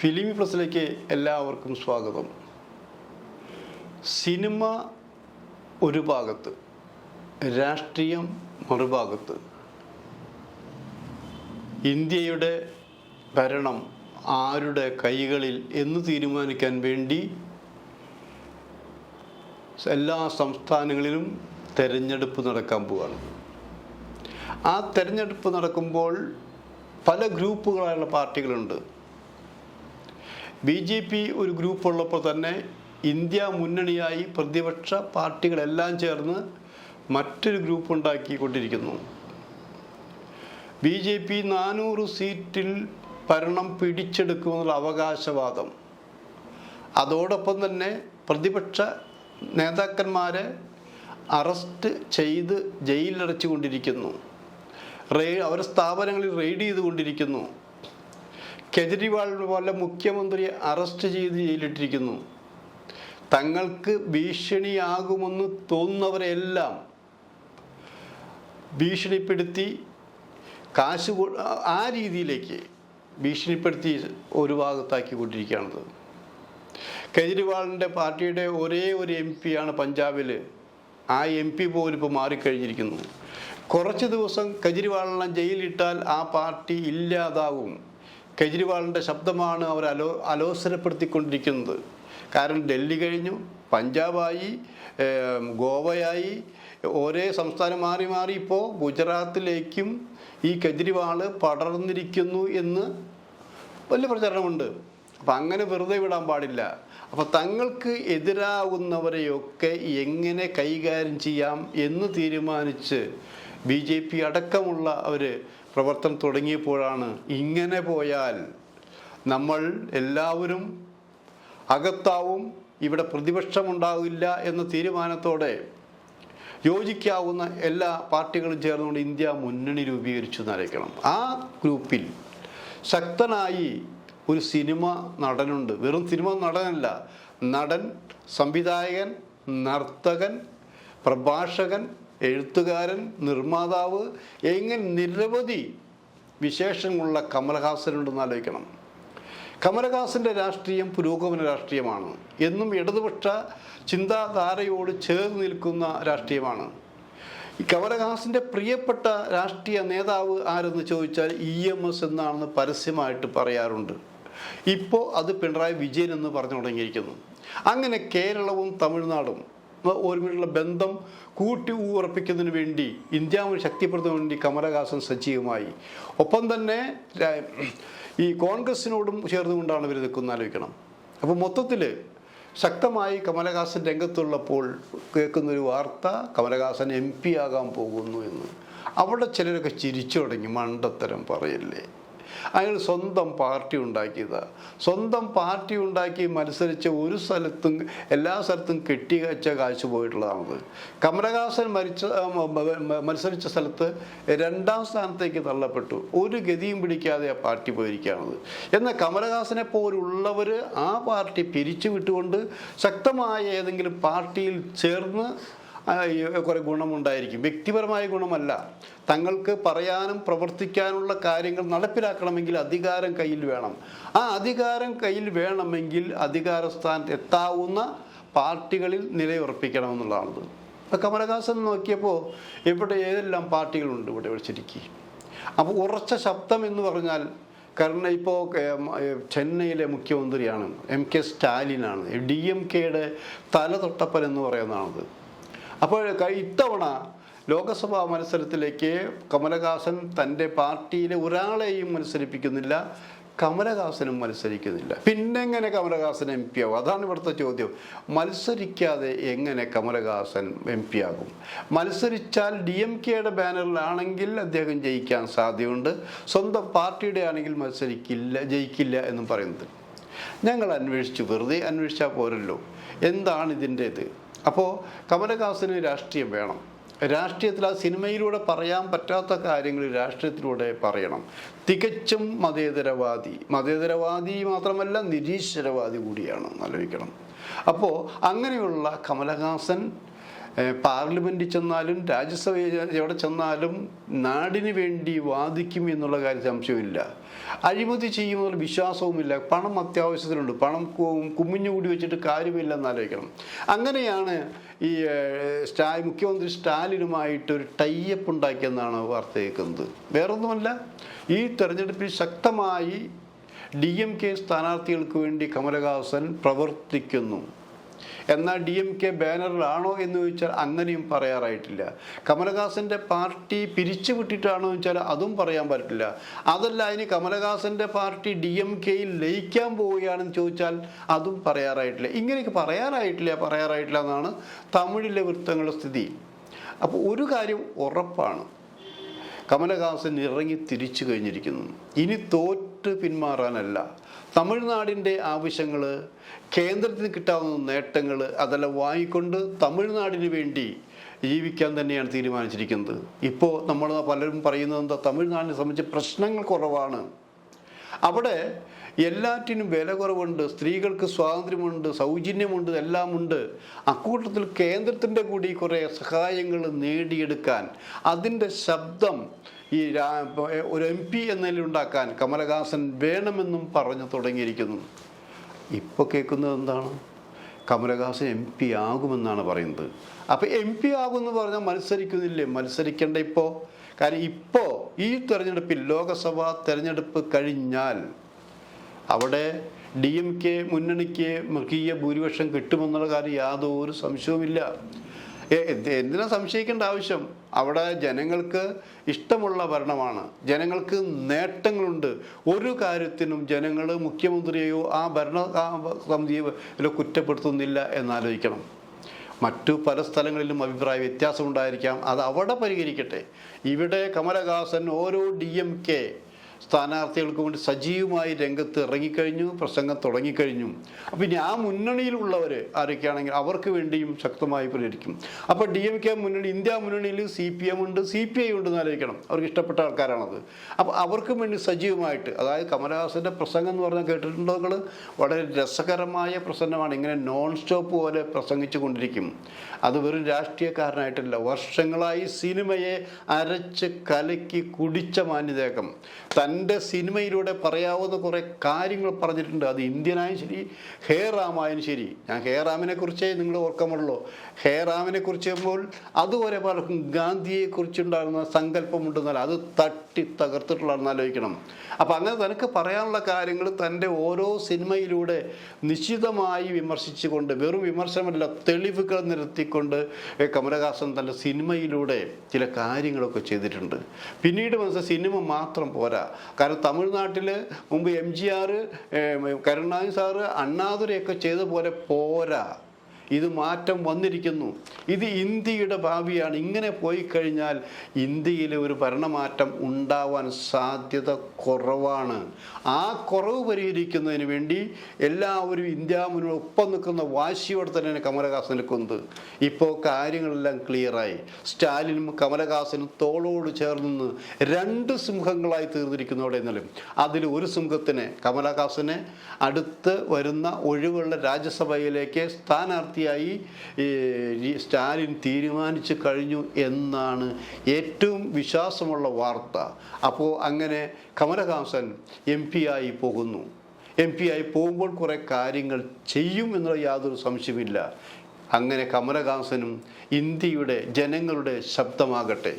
ഫിലിമി പ്ലസിലേക്ക് എല്ലാവർക്കും സ്വാഗതം. സിനിമ ഒരു ഭാഗത്ത് രാഷ്ട്രീയം മറുഭാഗത്ത്. ഇന്ത്യയുടെ ഭരണം ആരുടെ കൈകളിൽ എന്ന് തീരുമാനിക്കാൻ വേണ്ടി എല്ലാ സംസ്ഥാനങ്ങളിലും തെരഞ്ഞെടുപ്പ് നടക്കാൻ പോവുകയാണ് ആ തെരഞ്ഞെടുപ്പ് നടക്കുമ്പോൾ പല ഗ്രൂപ്പുകളായുള്ള പാർട്ടികളുണ്ട്. ബി ജെ പി ഒരു ഗ്രൂപ്പ് ഉള്ളപ്പോൾ തന്നെ ഇന്ത്യ മുന്നണിയായി പ്രതിപക്ഷ പാർട്ടികളെല്ലാം ചേർന്ന് മറ്റൊരു ഗ്രൂപ്പ് ഉണ്ടാക്കിക്കൊണ്ടിരിക്കുന്നു. ബി ജെ പി നാനൂറ് സീറ്റിൽ ഭരണം പിടിച്ചെടുക്കുമെന്നുള്ള അവകാശവാദം. അതോടൊപ്പം തന്നെ പ്രതിപക്ഷ നേതാക്കന്മാരെ അറസ്റ്റ് ചെയ്ത് ജയിലിലടച്ചുകൊണ്ടിരിക്കുന്നു. റെയ് അവരെ സ്ഥാപനങ്ങളിൽ റെയ്ഡ് ചെയ്തുകൊണ്ടിരിക്കുന്നു. കെജ്രിവാൾ പോലെ മുഖ്യമന്ത്രിയെ അറസ്റ്റ് ചെയ്ത് ജയിലിട്ടിരിക്കുന്നു. തങ്ങൾക്ക് ഭീഷണിയാകുമെന്ന് തോന്നുന്നവരെല്ലാം ഭീഷണിപ്പെടുത്തി കാശ് ആ രീതിയിലേക്ക് ഭീഷണിപ്പെടുത്തി ഒരു ഭാഗത്താക്കി കൊണ്ടിരിക്കുകയാണത് കെജ്രിവാളിന്റെ പാർട്ടിയുടെ ഒരേ ഒരു എം പിയാണ് പഞ്ചാബിൽ. ആ എം പി പോലും ഇപ്പോൾ മാറിക്കഴിഞ്ഞിരിക്കുന്നു. കുറച്ച് ദിവസം കെജ്രിവാളിനെ ജയിലിട്ടാൽ ആ പാർട്ടി ഇല്ലാതാവും കെജ്രിവാളിന്റെ ശബ്ദമാണ് അവർ അലോ അലോസരപ്പെടുത്തിക്കൊണ്ടിരിക്കുന്നത്. കാരണം ഡൽഹി കഴിഞ്ഞു പഞ്ചാബായി ഗോവയായി ഒരേ സംസ്ഥാനം മാറി മാറി ഇപ്പോൾ ഗുജറാത്തിലേക്കും ഈ കെജ്രിവാൾ പടർന്നിരിക്കുന്നു എന്ന് വലിയ പ്രചരണമുണ്ട്. അപ്പം അങ്ങനെ വെറുതെ വിടാൻ പാടില്ല. അപ്പോൾ തങ്ങൾക്ക് എതിരാകുന്നവരെയൊക്കെ എങ്ങനെ കൈകാര്യം ചെയ്യാം എന്ന് തീരുമാനിച്ച് ബി ജെ പി അടക്കമുള്ള അവർ പ്രവർത്തനം തുടങ്ങിയപ്പോഴാണ് ഇങ്ങനെ പോയാൽ നമ്മൾ എല്ലാവരും അകത്താവും ഇവിടെ പ്രതിപക്ഷമുണ്ടാവില്ല എന്ന തീരുമാനത്തോടെ യോജിക്കാവുന്ന എല്ലാ പാർട്ടികളും ചേർന്നുകൊണ്ട് ഇന്ത്യ മുന്നണി രൂപീകരിച്ചു എന്നറിയിക്കണം ആ ഗ്രൂപ്പിൽ ശക്തനായി ഒരു സിനിമ നടനുണ്ട്. വെറും സിനിമ നടനല്ല. നടൻ സംവിധായകൻ നർത്തകൻ പ്രഭാഷകൻ എഴുത്തുകാരൻ നിർമ്മാതാവ് എങ്ങനെ നിരവധി വിശേഷങ്ങളുള്ള കമലഹാസനുണ്ടെന്ന് ആലോചിക്കണം. കമലഹാസന്റെ രാഷ്ട്രീയം പുരോഗമന രാഷ്ട്രീയമാണ്. എന്നും ഇടതുപക്ഷ ചിന്താധാരയോട് ചേർന്ന് നിൽക്കുന്ന രാഷ്ട്രീയമാണ്. ഈ കമലഹാസന്റെ പ്രിയപ്പെട്ട രാഷ്ട്രീയ നേതാവ് ആരെന്ന് ചോദിച്ചാൽ ഇ എം എസ് എന്നാണെന്ന് പരസ്യമായിട്ട് പറയാറുണ്ട്. ഇപ്പോൾ അത് പിണറായി വിജയൻ എന്ന് പറഞ്ഞു തുടങ്ങിയിരിക്കുന്നു. അങ്ങനെ കേരളവും തമിഴ്നാടും ഒരുമിച്ചുള്ള ബന്ധം കൂട്ടി ഉറപ്പിക്കുന്നതിന് വേണ്ടി ഇന്ത്യ ഒരു ശക്തിപ്പെടുത്തുന്നതിന് വേണ്ടി കമലഹാസൻ സജീവമായി. ഒപ്പം തന്നെ ഈ കോൺഗ്രസിനോടും ചേർന്നുകൊണ്ടാണ് ഇവർ നിൽക്കുന്ന ആലോചിക്കണം. അപ്പോൾ മൊത്തത്തിൽ ശക്തമായി കമലഹാസൻ രംഗത്തുള്ളപ്പോൾ കേൾക്കുന്നൊരു വാർത്ത കമലഹാസൻ എം പി ആകാൻ പോകുന്നു എന്ന്. അവിടെ ചിലരൊക്കെ ചിരിച്ചു തുടങ്ങി മണ്ടത്തരം പറയല്ലേ? അയാൾ സ്വന്തം പാർട്ടി ഉണ്ടാക്കിയത്. സ്വന്തം പാർട്ടി ഉണ്ടാക്കി മത്സരിച്ച ഒരു സ്ഥലത്തും എല്ലാ സ്ഥലത്തും കെട്ടിവെച്ച കാശ് പോയിട്ടുള്ളതാണത്. കമലഹാസൻ മരിച്ച മത്സരിച്ച സ്ഥലത്ത് രണ്ടാം സ്ഥാനത്തേക്ക് തള്ളപ്പെട്ടു. ഒരു ഗതിയും പിടിക്കാതെ ആ പാർട്ടി പോയിരിക്കുകയാണത്. എന്നാൽ കമലഹാസനെ പോലുള്ളവർ ആ പാർട്ടി പിരിച്ചു വിട്ടുകൊണ്ട് ശക്തമായ ഏതെങ്കിലും പാർട്ടിയിൽ ചേർന്ന് കുറെ ഗുണമുണ്ടായിരിക്കും. വ്യക്തിപരമായ ഗുണമല്ല. തങ്ങൾക്ക് പറയാനും പ്രവർത്തിക്കാനുള്ള കാര്യങ്ങൾ നടപ്പിലാക്കണമെങ്കിൽ അധികാരം കയ്യിൽ വേണം. ആ അധികാരം കയ്യിൽ വേണമെങ്കിൽ അധികാര സ്ഥാനത്ത് എത്താവുന്ന പാർട്ടികളിൽ നിലയുറപ്പിക്കണമെന്നുള്ളതാണത് ഇപ്പം കമലഹാസൻ നോക്കിയപ്പോൾ ഇവിടെ ഏതെല്ലാം പാർട്ടികളുണ്ട് ഇവിടെ ശരിക്കും? അപ്പോൾ ഉറച്ച ശബ്ദം എന്ന് പറഞ്ഞാൽ കാരണം ഇപ്പോൾ ചെന്നൈയിലെ മുഖ്യമന്ത്രിയാണ് എം കെ സ്റ്റാലിനാണ്. ഡി എം കെയുടെ തല തൊട്ടപ്പൻ എന്ന് പറയുന്നതാണത്. അപ്പോൾ ഇത്തവണ ലോക്സഭാ മത്സരത്തിലേക്ക് കമലഹാസൻ തന്റെ പാർട്ടിയിലെ ഒരാളെയും മത്സരിപ്പിക്കുന്നില്ല കമലഹാസനും മത്സരിക്കുന്നില്ല. പിന്നെങ്ങനെ കമലഹാസൻ എം പി ആകും അതാണ് ഇവിടുത്തെ ചോദ്യം. മത്സരിക്കാതെ എങ്ങനെ കമലഹാസൻ എം പി ആകും? മത്സരിച്ചാൽ ഡി എം കെയുടെ ബാനറിലാണെങ്കിൽ അദ്ദേഹം ജയിക്കാൻ സാധ്യതയുണ്ട്. സ്വന്തം പാർട്ടിയുടെ ആണെങ്കിൽ മത്സരിക്കില്ല ജയിക്കില്ല എന്നും പറയുന്നത്. ഞങ്ങൾ അന്വേഷിച്ചു വെറുതെ അന്വേഷിച്ചാൽ പോരല്ലോ. എന്താണ് ഇതിന്റെ ഇത്? അപ്പോൾ കമലഹാസന് രാഷ്ട്രീയം വേണം. രാഷ്ട്രീയത്തിൽ ആ സിനിമയിലൂടെ പറയാൻ പറ്റാത്ത കാര്യങ്ങൾ രാഷ്ട്രീയത്തിലൂടെ പറയണം. തികച്ചും മതേതരവാദി. മതേതരവാദി മാത്രമല്ല നിരീശ്വരവാദി കൂടിയാണ് ആലോചിക്കണം അപ്പോൾ അങ്ങനെയുള്ള കമലഹാസൻ പാർലമെന്റിൽ ചെന്നാലും രാജ്യസഭയിൽ എവിടെ ചെന്നാലും നാടിന് വേണ്ടി വാദിക്കും എന്നുള്ള കാര്യം സംശയമില്ല. അഴിമതി ചെയ്യുമെന്നുള്ള വിശ്വാസവുമില്ല. പണം അത്യാവശ്യത്തിനുണ്ട്. പണം കു- കൂടി വെച്ചിട്ട് കാര്യമില്ല എന്നാലോചിക്കണം അങ്ങനെയാണ് ഈ സ്റ്റാ മുഖ്യമന്ത്രി സ്റ്റാലിനുമായിട്ട് ഒരു ടൈപ്പ് ഉണ്ടാക്കിയെന്നാണ് വാർത്ത കേൾക്കുന്നത് വേറൊന്നുമല്ല ഈ തെരഞ്ഞെടുപ്പിൽ ശക്തമായി ഡി എം കെ സ്ഥാനാർത്ഥികൾക്ക് വേണ്ടി കമലഹാസൻ പ്രവർത്തിക്കുന്നു. എന്നാൽ ഡി എം കെ ബാനറിലാണോ എന്ന് ചോദിച്ചാൽ അങ്ങനെയും പറയാറായിട്ടില്ല. കമലഹാസന്റെ പാർട്ടി പിരിച്ചു വിട്ടിട്ടാണോ എന്ന് വെച്ചാൽ അതും പറയാൻ പറ്റില്ല. അതല്ല ഇനി കമലഹാസന്റെ പാർട്ടി ഡി എം കെയിൽ ലയിക്കാൻ പോവുകയാണെന്ന് ചോദിച്ചാൽ അതും പറയാറായിട്ടില്ല. ഇങ്ങനെയൊക്കെ പറയാറായിട്ടില്ല പറയാറായിട്ടില്ല എന്നാണ് തമിഴിലെ വൃത്തങ്ങളുടെ സ്ഥിതി. അപ്പോൾ ഒരു കാര്യം ഉറപ്പാണ്. കമലഹാസൻ ഇറങ്ങി തിരിച്ചു കഴിഞ്ഞിരിക്കുന്നു. ഇനി തോറ്റ് പിന്മാറാനല്ല. തമിഴ്നാടിന്റെ ആവശ്യങ്ങൾ കേന്ദ്രത്തിന് കിട്ടാവുന്ന നേട്ടങ്ങൾ അതെല്ലാം വാങ്ങിക്കൊണ്ട് തമിഴ്നാടിന് വേണ്ടി ജീവിക്കാൻ തന്നെയാണ് തീരുമാനിച്ചിരിക്കുന്നത്. ഇപ്പോൾ നമ്മൾ പലരും പറയുന്നത് എന്താ തമിഴ്നാടിനെ സംബന്ധിച്ച് പ്രശ്നങ്ങൾ കുറവാണ്. അവിടെ എല്ലാറ്റിനും വില കുറവുണ്ട് സ്ത്രീകൾക്ക് സ്വാതന്ത്ര്യമുണ്ട് സൗജന്യമുണ്ട് എല്ലാമുണ്ട്. അക്കൂട്ടത്തിൽ കേന്ദ്രത്തിന്റെ കൂടി കുറേ സഹായങ്ങൾ നേടിയെടുക്കാൻ അതിന്റെ ശബ്ദം ഈ ഒരു എം പി എന്നതിലുണ്ടാക്കാൻ കമലഹാസൻ വേണമെന്നും പറഞ്ഞു തുടങ്ങിയിരിക്കുന്നു. ഇപ്പോൾ കേൾക്കുന്നത് എന്താണ്? കമലഹാസൻ എം പി ആകുമെന്നാണ് പറയുന്നത്. അപ്പോൾ എം പി ആകുമെന്ന് പറഞ്ഞാൽ മത്സരിക്കുന്നില്ലേ? മത്സരിക്കേണ്ട ഇപ്പോൾ. കാര്യം ഇപ്പോൾ ഈ തെരഞ്ഞെടുപ്പിൽ ലോകസഭാ തെരഞ്ഞെടുപ്പ് കഴിഞ്ഞാൽ അവിടെ ഡി എം കെ മുന്നണിക്ക് മൃഗീയ ഭൂരിപക്ഷം കിട്ടുമെന്നുള്ള കാര്യം യാതൊരു സംശയവുമില്ല. എന്തിനാ സംശയിക്കേണ്ട ആവശ്യം? അവിടെ ജനങ്ങൾക്ക് ഇഷ്ടമുള്ള ഭരണമാണ്. ജനങ്ങൾക്ക് നേട്ടങ്ങളുണ്ട്. ഒരു കാര്യത്തിനും ജനങ്ങൾ മുഖ്യമന്ത്രിയെയോ ആ ഭരണ സമിതിയോ കുറ്റപ്പെടുത്തുന്നില്ല എന്നാലോചിക്കണം. മറ്റു പല സ്ഥലങ്ങളിലും അഭിപ്രായ വ്യത്യാസമുണ്ടായിരിക്കാം അത് അവിടെ പരിഹരിക്കട്ടെ. ഇവിടെ കമലഹാസൻ ഓരോ ഡി എം കെ സ്ഥാനാർത്ഥികൾക്ക് വേണ്ടി സജീവമായി രംഗത്ത് ഇറങ്ങിക്കഴിഞ്ഞു പ്രസംഗം തുടങ്ങിക്കഴിഞ്ഞു. അപ്പോൾ ഇനി ആ മുന്നണിയിലുള്ളവർ ആരൊക്കെയാണെങ്കിൽ അവർക്ക് വേണ്ടിയും ശക്തമായി പ്രചരിക്കും അപ്പോൾ ഡി എം കെ മുന്നണി ഇന്ത്യ മുന്നണിയിൽ സി പി എം ഉണ്ട് സി പി ഐ ഉണ്ട് എന്നാലോചിക്കണം അവർക്ക് ഇഷ്ടപ്പെട്ട ആൾക്കാരാണത്. അപ്പോൾ അവർക്കും വേണ്ടി സജീവമായിട്ട് അതായത് കമലഹാസന്റെ പ്രസംഗം എന്ന് പറഞ്ഞാൽ കേട്ടിട്ടുണ്ടോ വളരെ രസകരമായ പ്രസംഗമാണ്. ഇങ്ങനെ നോൺ സ്റ്റോപ്പ് പോലെ പ്രസംഗിച്ചു കൊണ്ടിരിക്കും. അത് വെറും രാഷ്ട്രീയക്കാരനായിട്ടില്ല. വർഷങ്ങളായി സിനിമയെ അരച്ച് കലക്കി കുടിച്ച മാന്യതേകം തന്റെ സിനിമയിലൂടെ പറയാവുന്ന കുറേ കാര്യങ്ങൾ പറഞ്ഞിട്ടുണ്ട്. അത് ഇന്ത്യനായും ശരി ഹേ റാമായാലും ശരി. ഞാൻ ഹേ റാമിനെ കുറിച്ചേ നിങ്ങൾ ഓർക്കാമുള്ളൂ ഹേ റാമിനെ കുറിച്ച് ചെയ്യുമ്പോൾ അതുപോലെ പലർക്കും ഗാന്ധിയെ കുറിച്ചുണ്ടാകുന്ന സങ്കല്പമുണ്ടെന്നാൽ അത് തട്ടി തകർത്തിട്ടുള്ളതെന്ന് ആലോചിക്കണം അപ്പം അങ്ങനെ തനിക്ക് പറയാനുള്ള കാര്യങ്ങൾ തന്റെ ഓരോ സിനിമയിലൂടെ നിശ്ചിതമായി വിമർശിച്ചുകൊണ്ട് വെറും വിമർശനമല്ല തെളിവുകൾ നിരത്തിക്കൊണ്ട് കമലഹാസൻ തന്റെ സിനിമയിലൂടെ ചില കാര്യങ്ങളൊക്കെ ചെയ്തിട്ടുണ്ട്. പിന്നീട് മനസ്സിൽ സിനിമ മാത്രം പോരാ. കാരണം തമിഴ്നാട്ടിൽ മുമ്പ് എം ജി ആറ് കരുണാനിധി സാറ് അണ്ണാതുരയൊക്കെ ചെയ്ത പോലെ പോരാ. ഇത് മാറ്റം വന്നിരിക്കുന്നു. ഇത് ഇന്ത്യയുടെ ഭാവിയാണ്. ഇങ്ങനെ പോയി കഴിഞ്ഞാൽ ഇന്ത്യയിലെ ഒരു ഭരണമാറ്റം ഉണ്ടാവാൻ സാധ്യത കുറവാണ്. ആ കുറവ് പരിഹരിക്കുന്നതിന് വേണ്ടി എല്ലാവരും ഇന്ത്യ ഒപ്പം നിൽക്കുന്ന വാശിയോടെ തന്നെ കമലഹാസൻ നിൽക്കുന്നത് ഇപ്പോൾ കാര്യങ്ങളെല്ലാം ക്ലിയറായി. സ്റ്റാലിനും കമലഹാസനും തോളോട് ചേർന്ന് രണ്ട് സിംഹങ്ങളായി തീർന്നിരിക്കുന്നതോടെ എന്നാലും അതിൽ ഒരു സിംഹത്തിനെ കമലഹാസനെ അടുത്ത് വരുന്ന ഒഴിവുള്ള രാജ്യസഭയിലേക്ക് സ്ഥാനാർത്ഥിയായി സ്റ്റാലിൻ തീരുമാനിച്ചു കഴിഞ്ഞു എന്നാണ് ഏറ്റവും വിശ്വാസമുള്ള വാർത്ത. അപ്പോൾ അങ്ങനെ കമലഹാസൻ എം പി ആയി പോകുന്നു. എം പി ആയി പോകുമ്പോൾ കുറേ കാര്യങ്ങൾ ചെയ്യും എന്നുള്ള യാതൊരു സംശയമില്ല അങ്ങനെ കമലഹാസനും ഇന്ത്യയുടെ ജനങ്ങളുടെ ശബ്ദമാകട്ടെ.